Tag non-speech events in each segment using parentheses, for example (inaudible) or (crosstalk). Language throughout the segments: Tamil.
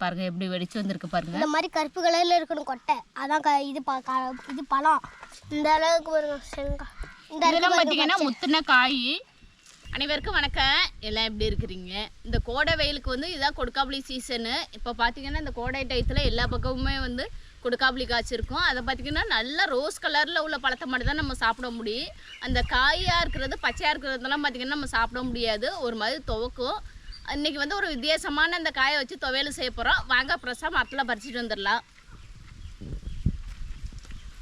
பாருங்க எப்படி வெடிச்சு வந்திருக்கு பாருங்க. இந்த மாதிரி கருப்பு கலர்ல இருக்கணும் கொட்டை. அதான் க- இது ப- க- இது பழம். இந்த அளவுக்கு செங்காய் இந்த இதெல்லாம் பார்த்தீங்கன்னா. முத்தின காய். அனைவருக்கும் வணக்கம். எல்லாம் எப்படி இருக்கிறீங்க? இந்த கோடை வெயிலுக்கு வந்து இதான் கொடுக்காப்புளி சீசனு இப்போ பார்த்தீங்கன்னா இந்த கோடை டயத்தில் எல்லா பக்கமுமே வந்து கொடுக்காப்புளி காய்ச்சிருக்கும். அதை பார்த்தீங்கன்னா நல்லா ரோஸ் கலரில் உள்ள பழத்தை மட்டும் தான் நம்ம சாப்பிட முடியும். அந்த காயாக இருக்கிறது பச்சையாக இருக்கிறதெல்லாம் பார்த்தீங்கன்னா நம்ம சாப்பிட முடியாது. ஒரு மாதிரி துவக்கும். இன்னைக்கு வந்து ஒரு வித்தியாசமான அந்த காயை வச்சு துவையல் செய்ய போகிறோம் வாங்க ஃப்ரெஷ்ஷாக மரத்தில் பறிச்சிட்டு வந்துடலாம்.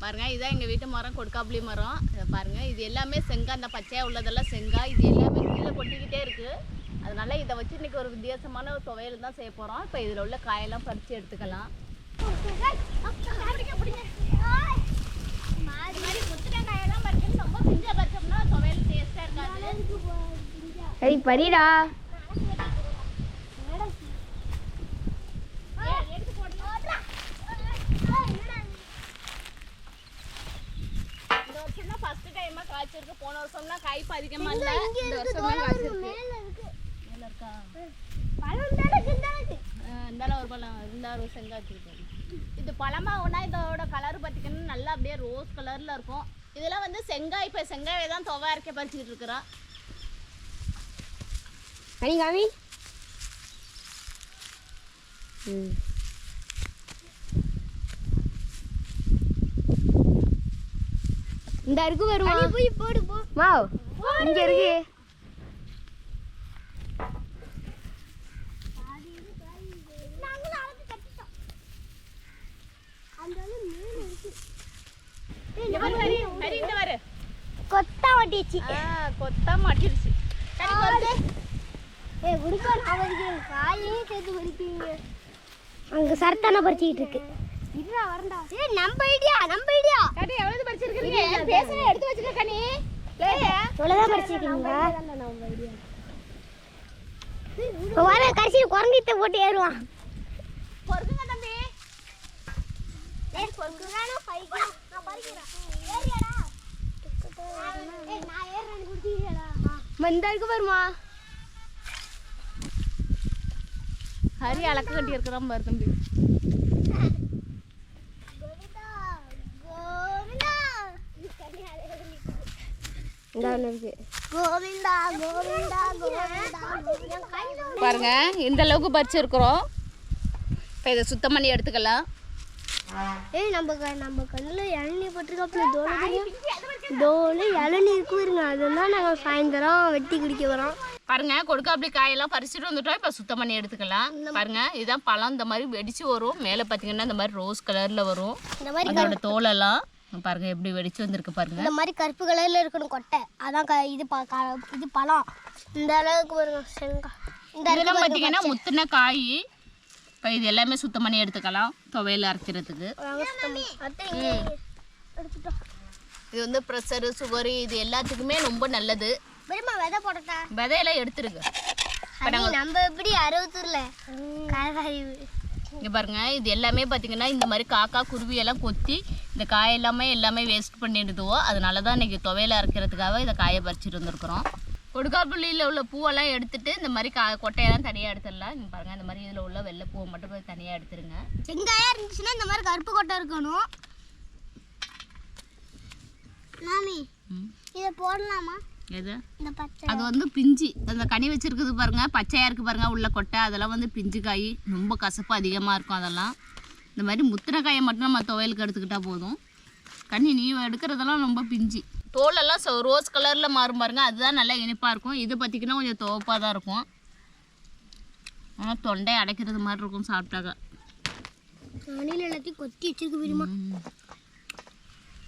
பாருங்க இதான் எங்கள் வீட்டு மரம் கொடுக்காப்புளி மரம். இதை பாருங்க இது எல்லாமே செங்காய் அந்த பச்சையாக உள்ளதெல்லாம் செங்காய் இது எல்லாமே கீழே கொட்டிக்கிட்டே இருக்கு. அதனால இதை வச்சு இன்னைக்கு ஒரு வித்தியாசமான ஒரு துவையல் தான் செய்ய போகிறோம் இப்போ இதில் உள்ள காயெல்லாம் பறித்து எடுத்துக்கலாம். இது மாதிரி முத்தின காயெல்லாம் பறிக்கணும் ரொம்ப பிஞ்சா பறிச்சோம்னா துவையல் டேஸ்ட்டாக இருக்காது சரி பரிடா ஏய், எடுத்து போடணும் இந்த வருஷம் தான் ஃபர்ஸ்ட் டைமாக காய்ச்சிருக்கு. போன வருஷம்லாம் காய்ப்பு அதிகமாக இல்லை. இந்த வருஷம் தான் காய்ச்சிருக்கு. மேல இருக்கா. ஆ, இந்தால ஒரு பழம். இந்த ஒரு செங்காய் வச்சிருக்கேன். இது பழமாகுனா இதோட கலர் பார்த்திங்கன்னா நல்லா அப்படியே ரோஸ் கலரில் இருக்கும். இதெல்லாம் வந்து செங்காய் இப்போ செங்காயை தான் துவா அரைக்க பறிச்சுக்கிட்டு இருக்கிறோம் கனி காமி இந்த இருக்கு வருமா? போய் போடு போ. வாவ் இங்க இருக்கு. கொத்தா வட்டிச்சு ஆ கொத்தா மாட்டிடுச்சு. ஏ குடிக்கோ நான் வடிக்கிறேன் காலையும் சேர்த்து அங்க சரத்தான பறிச்சிட்டு இருக்கு. இருடா வரண்டா ஏ நம்ம ஐடியா நம்ம ஐடியா. கனி எவ்வளவு பறிச்சிருக்கீங்க? பேசுற எடுத்து வச்சுக்க கனி? இவ்வளவுதான் பறிச்சிருக்கீங்க இப்போ வர கடைசியில் குரங்கிட்ட போட்டு ஏறுவான். பொறுக்குங்க தம்பி. இந்த இருக்கு பாருமா ஹரி அலக்க கட்டி இருக்கிறான் பாரு தம்பி இந்த இருக்கு கோவிந்தா கோவிந்தா கோவிந்தா பாருங்க இந்த அளவுக்கு பறிச்சிருக்கிறோம். இப்போ இதை சுத்தம் பண்ணி எடுத்துக்கலாம். ஏய் நம்ம க- நம்ம கண்ணில் இளநீ போட்டிருக்காப்புல தோலை தோல் இளநீ இருக்கு இருங்க அதெல்லாம் நாங்கள் சாயந்தரம் வெட்டி குடிக்க வரோம் பாருங்க கொடுக்காப்படி காயெல்லாம் பறிச்சுட்டு வந்துட்டோம். இப்போ சுத்தம் பண்ணி எடுத்துக்கலாம். பாருங்க இதான் பழம். இந்த மாதிரி வெடிச்சு வரும். மேலே பார்த்தீங்கன்னா இந்த மாதிரி ரோஸ் கலரில் வரும். இந்த மாதிரி அதோட தோலெல்லாம். பாருங்க எப்படி வெடிச்சு வந்திருக்கு பாருங்க. இந்த மாதிரி கருப்பு கலரில் இருக்கணும் கொட்டை. அதான் க இது ப க- இது பழம். இந்த அளவுக்கு செங்காய் இந்த இதெல்லாம் பார்த்தீங்கன்னா முத்தின காய். இப்போ இது எல்லாமே சுத்தம் பண்ணி எடுத்துக்கலாம் துவையல் அரைக்கிறதுக்கு. இது வந்து ப்ரெஷரு சுகரு இது எல்லாத்துக்குமே ரொம்ப நல்லது. விதை போட்டா விதையெல்லாம் எடுத்துருக்கு நம்ம எப்படி அறுபத்தூர்ல இங்கே பாருங்க இது எல்லாமே பார்த்தீங்கன்னா இந்த மாதிரி காக்கா குருவி எல்லாம் கொத்தி இந்த காய் எல்லாமே எல்லாமே வேஸ்ட் பண்ணிடுதுவோ அதனால தான் இன்றைக்கி துவையல் அரைக்கிறதுக்காக இதை காயை பறிச்சுட்டு வந்திருக்கிறோம். கொடுக்காப்புள்ளியில் உள்ள பூவெல்லாம் எடுத்துட்டு இந்த மாதிரி கா கொட்டையெல்லாம் தனியாக எடுத்துடலாம். இங்கே பாருங்கள் இந்த மாதிரி இதில் உள்ள வெள்ளை பூவை மட்டும் போய் தனியாக எடுத்துருங்க. செங்காயா இருந்துச்சுன்னா இந்த மாதிரி கருப்பு கொட்டை இருக்கணும். மாமி. இதை போடலாமா? எது? அது வந்து பிஞ்சு. அந்த கனி வச்சிருக்குது பாருங்க பச்சையாக இருக்குது பாருங்க உள்ள கொட்டை. அதெல்லாம் வந்து பிஞ்சு காய் ரொம்ப கசப்பு அதிகமாக இருக்கும் அதெல்லாம். இந்த மாதிரி முத்தின காயை மட்டும் நம்ம துவையலுக்கு எடுத்துக்கிட்டா போதும். கனி நீ எடுக்கிறதெல்லாம் ரொம்ப பிஞ்சு. தோலெல்லாம் ரோஸ் கலரில் மாறும் பாருங்க. அதுதான் நல்லா இனிப்பாக இருக்கும். இது பார்த்திங்கன்னா கொஞ்சம் துவப்பாக தான் இருக்கும். ஆனால் தொண்டை அடைக்கிறது மாதிரி இருக்கும் சாப்பிட்டாக்க. அணில் எல்லாத்தையும் கொத்தி வச்சிருக்கு பெரியமா. ம்.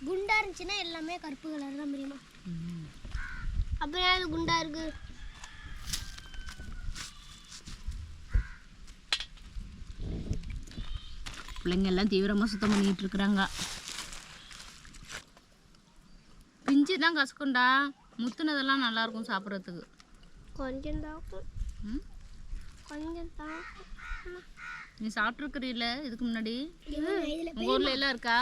குண்டா இருந்துச்சுன்னா எல்லாமே கருப்பு கலர் தான் பெரியமா. அப்புறம் ஏன் அது குண்டா இருக்கு? பிள்ளைங்க எல்லாம் தீவிரமாக சுத்தம் பண்ணிக்கிட்டு இருக்கிறாங்க பிஞ்சு தான் கசக்குண்டா. முத்துனதெல்லாம் நல்லா இருக்கும் சாப்பிட்றதுக்கு. கொஞ்சம் தான் கொஞ்சம் தான் நீ சாப்பிட்ருக்குறீல்ல இதுக்கு முன்னாடி? உங்கள் ஊரில் எல்லாம் இருக்கா?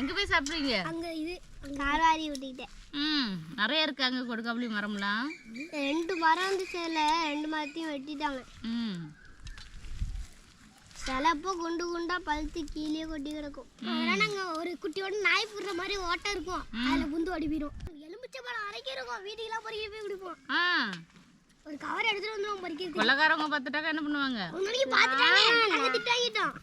எங்கே போய் சாப்பிட்றீங்க? அங்கே இது கார்வாரி விட்டுக்கிட்டேன். ம் நிறைய இருக்காங்க கொடுக்காப்புளி மரம்லாம். ரெண்டு மரம் இருந்துச்சு அதில். ரெண்டு மரத்தையும் வெட்டிட்டாங்க. ம். சிலப்போ குண்டு குண்டா பழுத்து கீழே கொட்டி கிடக்கும். அதெல்லாம் நாங்க ஒரு குட்டியோட நாய் புடுற மாதிரி ஓட்டை இருக்கும். அதுல புந்து ஓடி போயிடும் எலுமிச்சை பழம் அரைக்க இருக்கும். வீட்டுக்கெல்லாம் பொறிக்க போய் குடிப்போம். ஒரு கவர் எடுத்துட்டு வந்துருவோம் பொறிக்கிறதுக்கு கொள்ளக்காரவங்க பார்த்துட்டாக்கா என்ன பண்ணுவாங்க? நாளைக்கு பார்த்துட்டாங்க. நாங்க திட்டாங்கிட்டோம்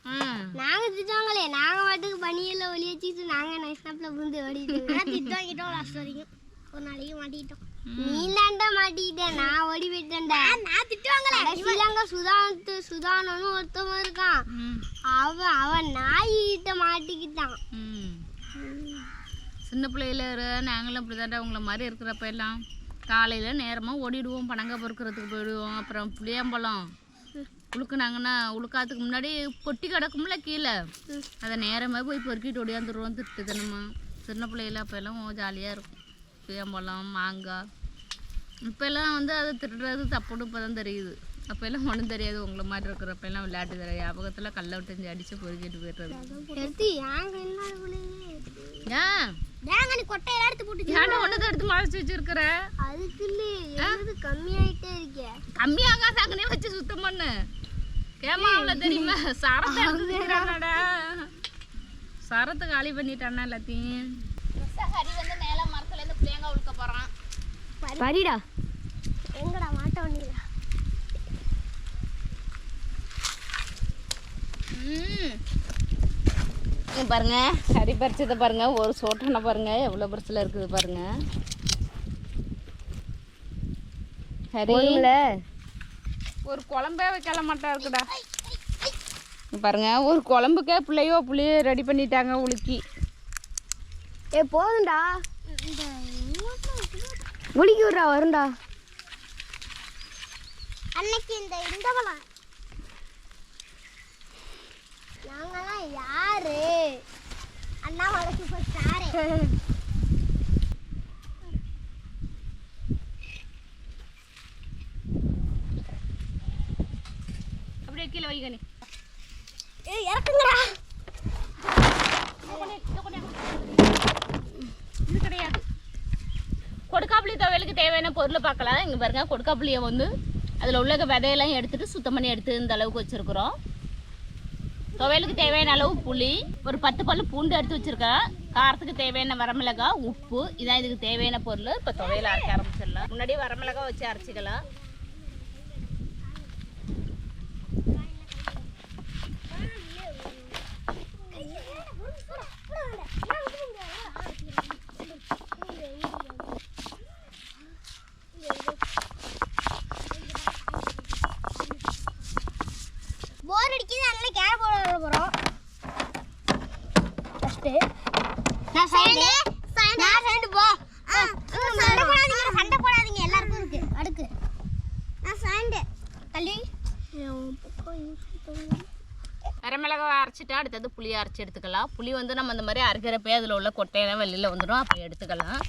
நாங்க திட்டாங்களே. நாங்க பாட்டுக்கு பனியில ஒளி வச்சுட்டு நாங்க நைஸ்னாப்ல புந்து ஓடிட்டோம் திட்டாங்கிட்டோம் லாஸ்ட் வரைக்கும். ஒரு நாளைக்கு மாட்டிக்கிட்டோம். நீ தாண்டா மாட்டிக்கிட்டேன் நான் ஓடி போயிட்டேன்டா. நான் திட்டுவாங்களே ஸ்ரீலங்கா சுதானத்து சுதானன்னு ஒருத்தவன் இருக்கான். அவன் அவன் நாய்கிட்ட மாட்டிக்கிட்டான். சின்ன பிள்ளையில இரு- நாங்களும் அப்படி தாண்டா உங்களை மாதிரி இருக்கிறப்ப எல்லாம். காலையில் நேரமாக ஓடிடுவோம் பனங்காய் பொறுக்கிறதுக்கு போயிடுவோம் அப்புறம் புளியம்பழம். உழுக்குனாங்கன்னா உழுக்காத்துக்கு முன்னாடி கொட்டி கிடக்கும்ல கீழே. அதை நேரமாக போய் பொறுக்கிட்டு ஓடியாந்துருவோம் திட்டு தினமா. சின்ன பிள்ளையில அப்போ எல்லாம் ஜாலியாக இருக்கும். புளியம்பழம் மாங்காய். இப்போல்லாம் வந்து அதை திருடுறது தப்புன்னு இப்போ தான் தெரியுது. அப்போ எல்லாம் ஒன்றும் தெரியாது உங்களை மாதிரி இருக்கிறப்ப எல்லாம் விளையாட்டு தெரியாது ஞாபகத்தில் கல்லை விட்டு அடித்து பொறுக்கிட்டு போயிடுறது. எடுத்து ஏங்க என்ன ஏன்? ஏங்க நீ கொட்டையில எடுத்து மறைச்சு வச்சிருக்கிற? அதுக்கு இல்ல கம்மியாயிட்டே இருக்கே. கம்மியாகாதாங்கனே வச்சு சுத்தம் பண்ணு. ஏமா அவ்வளோ தெரியுமா? சரத்தை எடுத்துக்கிறானடா சரத்தை காலி பண்ணிட்டானா எல்லாத்தையும்? ஹரி வந்து மேலே மரத்துலேருந்து தேங்காய் உழுக்க போகிறான் எங்கடா மாட்ட வண்டியில? பாருங்க ஹரி பறிச்சதை பாருங்க. ஒரு சோட்டனை பாருங்க. எவ்வளோ பெருசில் இருக்குது பாருங்க. ஹரி ஒரு குழம்பே வைக்கல மாட்டா இருக்குடா. இங்க பாருங்க ஒரு குழம்புக்கே பிள்ளையோ புளியோ ரெடி பண்ணிட்டாங்க உலுக்கி. ஏ போதும்டா. முடிக்கி விட்றா வரும்டா. அன்னைக்கு இந்த இந்த பழம் யாரு? அண்ணா வளர்ச்சி யாரு அப்படியே கீழே வைக்கணி ஏ இறக்குங்கடா. இது கிடையாது கொடுக்காப்புளி துவையலுக்கு தேவையான பொருளை பார்க்கலாம். இங்கே பாருங்க கொடுக்காப்புளியை வந்து அதில் உள்ள விதையெல்லாம் எடுத்துட்டு சுத்தம் பண்ணி எடுத்து இந்த அளவுக்கு வச்சுருக்குறோம். துவையலுக்கு தேவையான அளவு புளி ஒரு பத்து பல்லு பூண்டு எடுத்து வச்சுருக்கேன் காரத்துக்கு தேவையான வரமிளகா உப்பு இதான் இதுக்கு தேவையான பொருள். இப்போ துவையல் அரைக்க ஆரம்பிச்சிடலாம். முன்னாடி வரமிளகா வச்சு அரைச்சிக்கலாம் போர் அடிக்குது அதனால கேர போட போறோம் ஃபர்ஸ்ட் நான் சைடு நான் சைடு போ சண்டை போடாதீங்க சண்டை போடாதீங்க எல்லாருக்கும் இருக்கு அடுக்கு நான் சைடு தள்ளி வரமிளகாய் அரைச்சிட்டா அடுத்தது புளியை அரைச்சி எடுத்துக்கலாம். புளி வந்து நம்ம இந்த மாதிரி அரைக்கிறப்பே அதில் உள்ள கொட்டையெல்லாம் வெளியில் வந்துடும் அப்போ எடுத்துக்கலாம்.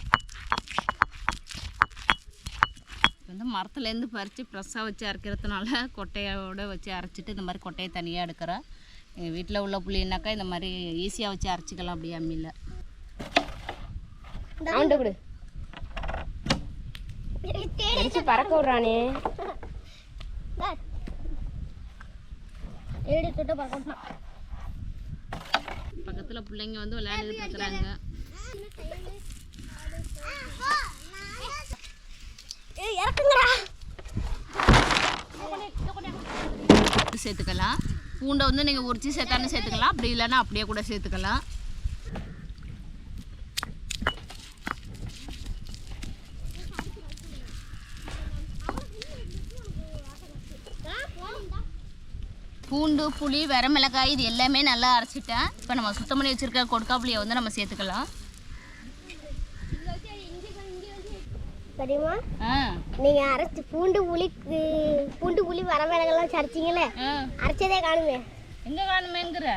வந்து மரத்துலேருந்து பறித்து ஃப்ரெஷ்ஷாக வச்சு அரைக்கிறதுனால கொட்டையோட வச்சு அரைச்சிட்டு இந்த மாதிரி கொட்டையை தனியாக எடுக்கிறேன். எங்கள் வீட்டில் உள்ள புளினாக்கா இந்த மாதிரி ஈஸியாக வச்சு அரைச்சிக்கலாம் அப்படியே அம்மியில் பறக்க விடுறானே. (laughs) ஏடி தொட்டு பறக்க பக்கத்தில் பிள்ளைங்க வந்து விளையாண்டுட்டு இருக்கிறாங்க. இறக்குங்கடா. சேர்த்துக்கலாம். பூண்டை வந்து நீங்கள் உரிச்சு சேர்த்தாலும் சேர்த்துக்கலாம். அப்படி இல்லைன்னா அப்படியே கூட சேர்த்துக்கலாம். பூண்டு புளி வரமிளகாய் இது எல்லாமே நல்லா அரைச்சிட்டேன். இப்போ நம்ம சுத்தம் பண்ணி வச்சுருக்க கொடுக்காப்புளியை வந்து நம்ம சேர்த்துக்கலாம். தெரியுமா? நீங்க அரைச்சு பூண்டு புளி பூண்டு புளி வரமிளகெல்லாம் சரிச்சிங்களே அரைச்சதே காணுமே. எங்கே காணுமேங்கிற?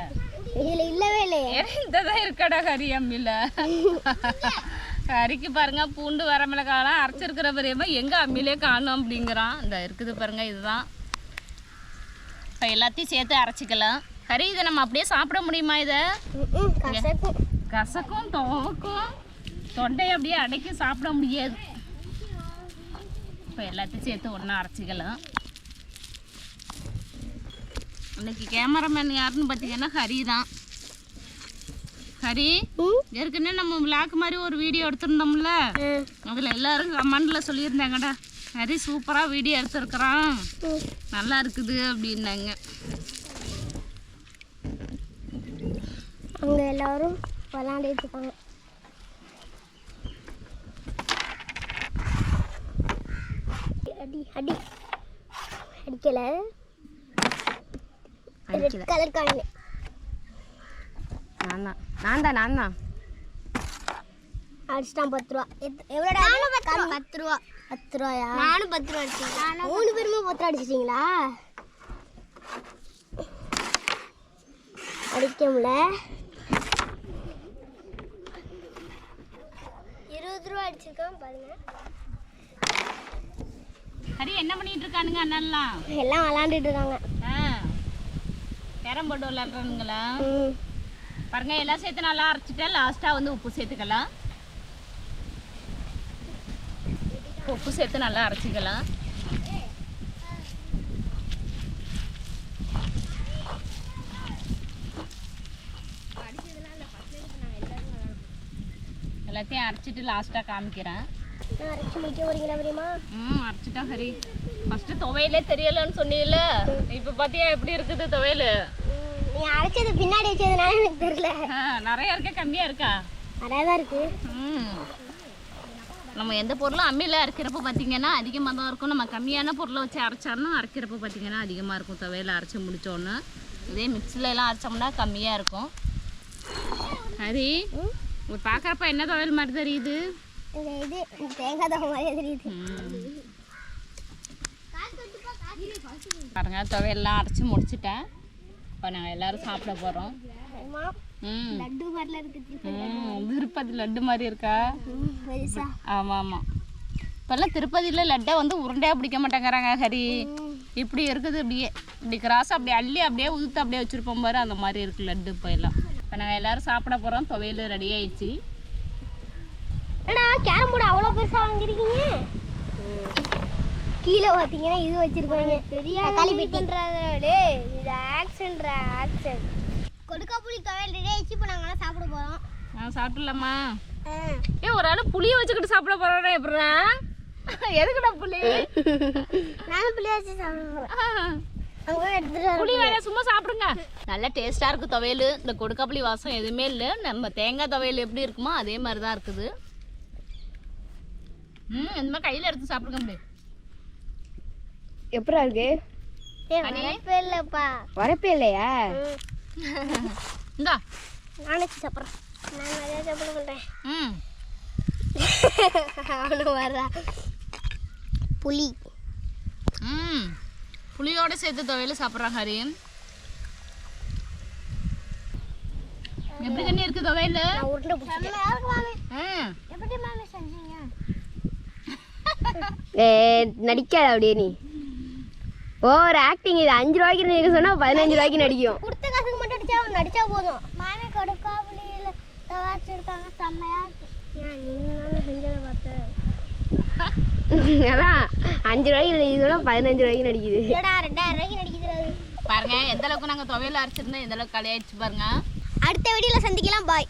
இதுல இல்லவே இல்லையே இந்த தான் இருக்கடா கறி அம்மியில் கறிக்கு பாருங்க பூண்டு வரமிளகாலாம் அரைச்சிருக்கிற பெரியம்மா எங்கே அம்மிலே காணும் அப்படிங்கிறான். இந்த இருக்குது பாருங்க இதுதான். இப்போ எல்லாத்தையும் சேர்த்து அரைச்சிக்கலாம். கறி இதை நம்ம அப்படியே சாப்பிட முடியுமா இதை? கசக்கும். கசக்கும் துவக்கும் தொண்டையை அப்படியே அடக்கி சாப்பிட முடியாது. இப்போ எல்லாத்தையும் சேர்த்து ஒன்றா அரைச்சிக்கலாம். இன்னைக்கு கேமராமேன் யாருன்னு பார்த்தீங்கன்னா ஹரி தான். ஹரி ஏற்கனவே நம்ம விளாக் மாதிரி ஒரு வீடியோ எடுத்திருந்தோம்ல? அதில் எல்லாரும் கமெண்டில் சொல்லியிருந்தாங்கடா. ஹரி சூப்பராக வீடியோ எடுத்திருக்கிறான் நல்லா இருக்குது அப்படின்னாங்க. அவங்க எல்லாரும் விளாண்டுட்டு அடி அடி. அடிக்கல. ரெட் கலர் காணல. நான் தான் நான் தான் நான் தான். அடிச்சிட்டான் பத்து ரூபா. எவ்வளோடா பத்து ரூபா. பத்து ரூபாயா? நானும் பத்து ரூபா அடிச்சேன் மூணு பேருமே பத்து ரூபா அடிச்சிட்டீங்களா? அடிக்க முடியல. இருபது ரூபா அடிச்சிருக்கோம் பாருங்க. ஹரி என்ன பண்ணிட்டு இருக்கானுங்க அண்ணன்லாம் எல்லாம் விளாண்டுட்டு இருக்காங்க. ஆ. கேரம் போர்டு விளாட்றானுங்களா பாருங்க எல்லாம் சேர்த்து நல்லா அரைச்சிட்டா லாஸ்ட்டாக வந்து உப்பு சேர்த்துக்கலாம். உப்பு சேர்த்து நல்லா அரைச்சிக்கலாம். எல்லாத்தையும் அரைச்சிட்டு லாஸ்ட்டாக காமிக்கிறேன். அரைச்சி முடிக்க தெரியுமா ம் அரைச்சிட்டா ஹரி ஃபஸ்ட்டு துவையலே தெரியலன்னு சொன்னீல இப்போ பார்த்தியா எப்படி இருக்குது துவையல்? நீ அரைச்சது பின்னாடி வச்சதுனால எனக்கு தெரியல. நிறைய இருக்கா? கம்மியாக இருக்கா? நிறையா தான் இருக்கு. ம். நம்ம எந்த பொருளும் அம்மியில் அரைக்கிறப்ப பார்த்தீங்கன்னா அதிகமாக தான் இருக்கும். நம்ம கம்மியான பொருளை வச்சு அரைச்சாலும் அரைக்கிறப்ப பார்த்தீங்கன்னா அதிகமாக இருக்கும். துவையில் அரைச்சி முடிச்சோன்னு இதே மிக்சில எல்லாம் அரைச்சோம்னா கம்மியாக இருக்கும். ஹரி பார்க்குறப்ப என்ன துவையல் மாதிரி தெரியுது. பாருங்க துவையெல்லாம் அரைச்சி முடிச்சிட்டேன். இப்போ நாங்கள் எல்லாரும் சாப்பிட போகிறோம் இருக்கு திருப்பதி லட்டு மாதிரி இருக்கா? ம், பெருசா. ஆமாம் ஆமாம் இப்போல்லாம் திருப்பதியில் லட்டை வந்து உருண்டையாக பிடிக்க மாட்டேங்கிறாங்க ஹரி. இப்படி இருக்குது இப்படியே. இப்படி கிராஸாக அப்படியே அள்ளி அப்படியே உதுத்து அப்படியே வச்சுருப்போம் பாரு அந்த மாதிரி இருக்குது லட்டு இப்போ எல்லாம். இப்போ நாங்கள் எல்லாரும் சாப்பிட போகிறோம் துவையல் ரெடி ஆயிடுச்சு. ஏடா கேரம் போர்டு அவ்வளோ பெருசா வாங்கிருக்கீங்க கீழே பார்த்தீங்கன்னா இது வச்சிருக்காங்க தக்காளி பெட்டி. இது ஆக்ஷன்ரா ஆக்ஷன் கொடுக்கா புளி துவையல் இப்போ நாங்களாம் சாப்பிட போகிறோம் நான் சாப்பிடலாமா ஏ ஒரு ஆள் புளியை வச்சுக்கிட்டு சாப்பிட போகிறோன்னா எப்படா எதுக்குடா புளி? நானும் புளி வச்சு சாப்பிட போகிறோம் அங்கே எடுத்துட்டு புளி வேணா சும்மா சாப்பிடுங்க. நல்லா டேஸ்ட்டாக இருக்குது துவையல். இந்த கொடுக்காப்புளி வாசம் எதுவுமே இல்லை. நம்ம தேங்காய் துவையல் எப்படி இருக்குமோ அதே மாதிரி தான் இருக்குது. ம் இந்த மாதிரி கையில் எடுத்து சாப்பிடுங்க அப்படி. எப்படா இருக்கு? வரப்பே இல்லைப்பா வரப்பே இல்லையா? இந்தா. நானே சாப்பிட்றேன். நான் நிறையா சாப்பிட மாட்டேன் ம். (laughs) அவனும் வர்றா. புளி ம். புளியோட சேர்த்து துவையல் சாப்பிட்றான் ஹரி எப்படி தண்ணி இருக்கு துவையல்? நடிக்காத அப்படியே நீ. ஓவர் ஆக்டிங் இது. அஞ்சு ரூபாய்க்கு நீங்க சொன்னா பதினஞ்சு ரூபாய்க்கு நடிக்கும். கொடுத்த காசுக்கு மட்டும் அவன் நடிச்சா போதும். தவாச்சிருக்காங்க செம்மையா அதான் அஞ்சு ரூபாய்க்கு பதினஞ்சு ரூபாய்க்கு நடிக்குது. ரெண்டாயிரம் ரூபாய்க்கு நடிக்கிறது பாருங்க எந்த அளவுக்கு நாங்கள் துவையல் அரைச்சிருந்தோம் எந்த அளவுக்கு கலையாயிடுச்சு பாருங்க. அடுத்த வீடியோவில் சந்திக்கலாம் பாய்.